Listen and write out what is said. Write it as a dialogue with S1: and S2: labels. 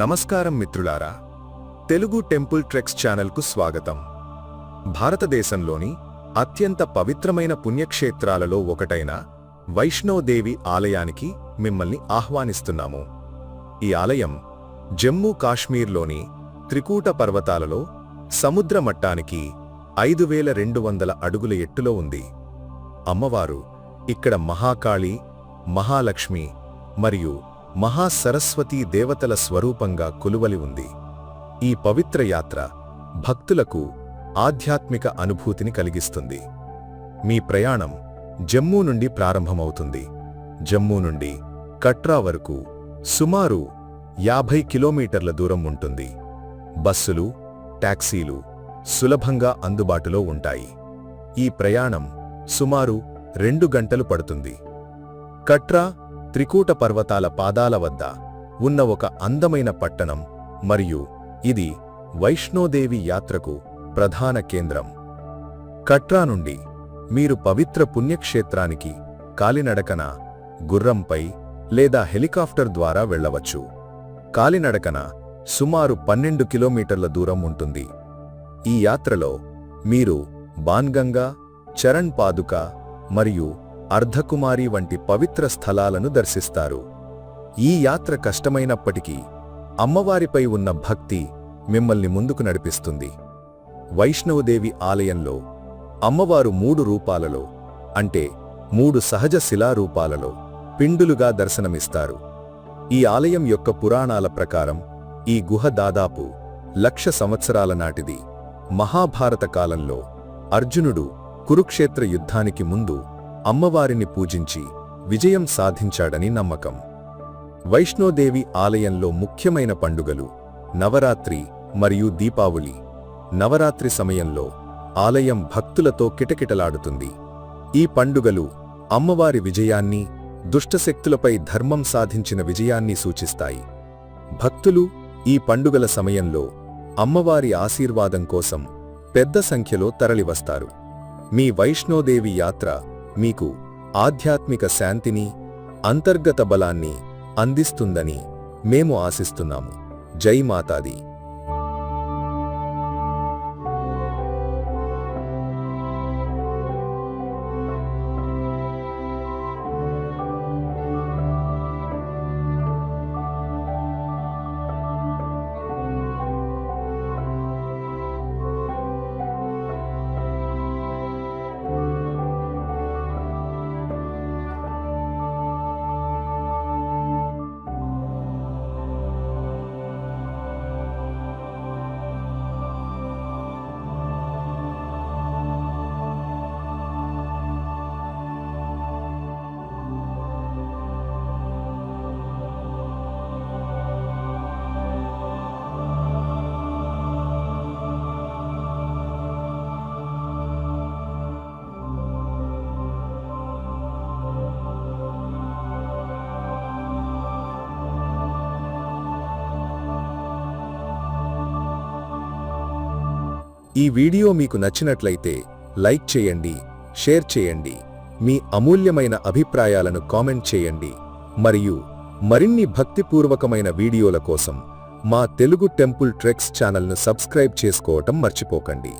S1: నమస్కారం మిత్రులారా Telugu temple treks ఛానల్కు స్వాగతం. భారతదేశంలోని అత్యంత పవిత్రమైన పుణ్యక్షేత్రాలలో ఒకటైన వైష్ణోదేవి ఆలయానికి మిమ్మల్ని ఆహ్వానిస్తున్నాము. ఈ ఆలయం జమ్మూ కాశ్మీర్లోని త్రికూట పర్వతాలలో సముద్ర మట్టానికి ఐదు వేల రెండు వందల అడుగుల ఎట్టులో ఉంది. అమ్మవారు ఇక్కడ మహాకాళి మహాలక్ష్మి మరియు మహాసరస్వతీ దేవతల స్వరూపంగా కొలువలి ఉంది. ఈ పవిత్ర యాత్ర భక్తులకు ఆధ్యాత్మిక అనుభూతిని కలిగిస్తుంది. మీ ప్రయాణం జమ్మూ నుండి ప్రారంభమవుతుంది. జమ్మూ నుండి కట్రా వరకు సుమారు యాభై కిలోమీటర్ల దూరం ఉంటుంది. బస్సులు టాక్సీలు సులభంగా అందుబాటులో ఉంటాయి. ఈ ప్రయాణం సుమారు రెండు గంటలు పడుతుంది. కట్రా త్రికూట పర్వతాల పాదాల వద్ద ఉన్న ఒక అందమైన పట్టణం మరియు ఇది వైష్ణోదేవి యాత్రకు ప్రధాన కేంద్రం. కట్రా నుండి మీరు పవిత్ర పుణ్యక్షేత్రానికి కాలినడకన గుర్రంపై లేదా హెలికాప్టర్ ద్వారా వెళ్ళవచ్చు. కాలినడకన సుమారు పన్నెండు కిలోమీటర్ల దూరం ఉంటుంది. ఈ యాత్రలో మీరు బాన్గంగా చరణ్ పాదుక మరియు అర్ధకుమారి వంటి పవిత్ర స్థలాలను దర్శిస్తారు. ఈ యాత్ర కష్టమైనప్పటికీ అమ్మవారిపై ఉన్న భక్తి మిమ్మల్ని ముందుకు నడిపిస్తుంది. వైష్ణవదేవి ఆలయంలో అమ్మవారు మూడు రూపాలలో అంటే మూడు సహజ శిలారూపాలలో పిండులుగా దర్శనమిస్తారు. ఈ ఆలయం యొక్క పురాణాల ప్రకారం ఈ గుహ దాదాపు లక్ష సంవత్సరాల నాటిది. మహాభారత కాలంలో అర్జునుడు కురుక్షేత్ర యుద్ధానికి ముందు అమ్మవారిని పూజించి విజయం సాధించాడని నమ్మకం. వైష్ణోదేవి ఆలయంలో ముఖ్యమైన పండుగలు నవరాత్రి మరియు దీపావళి. నవరాత్రి సమయంలో ఆలయం భక్తులతో కిటకిటలాడుతుంది. ఈ పండుగలు అమ్మవారి విజయాన్ని దుష్టశక్తులపై ధర్మం సాధించిన విజయాన్ని సూచిస్తాయి. భక్తులు ఈ పండుగల సమయంలో అమ్మవారి ఆశీర్వాదం కోసం పెద్ద సంఖ్యలో తరలివస్తారు. మీ వైష్ణోదేవి యాత్ర మీకు ఆధ్యాత్మిక శాంతిని అంతర్గత బలాన్ని అందిస్తుందని మేము ఆశిస్తున్నాము. జై మాతాది. ఈ వీడియో మీకు నచ్చినట్లయితే లైక్ చేయండి షేర్ చేయండి మీ అమూల్యమైన అభిప్రాయాలను కామెంట్ చేయండి. మరియు మరిన్ని భక్తిపూర్వకమైన వీడియోల కోసం మా తెలుగు టెంపుల్ ట్రెక్స్ ఛానల్ను సబ్స్క్రైబ్ చేసుకోవటం మర్చిపోకండి.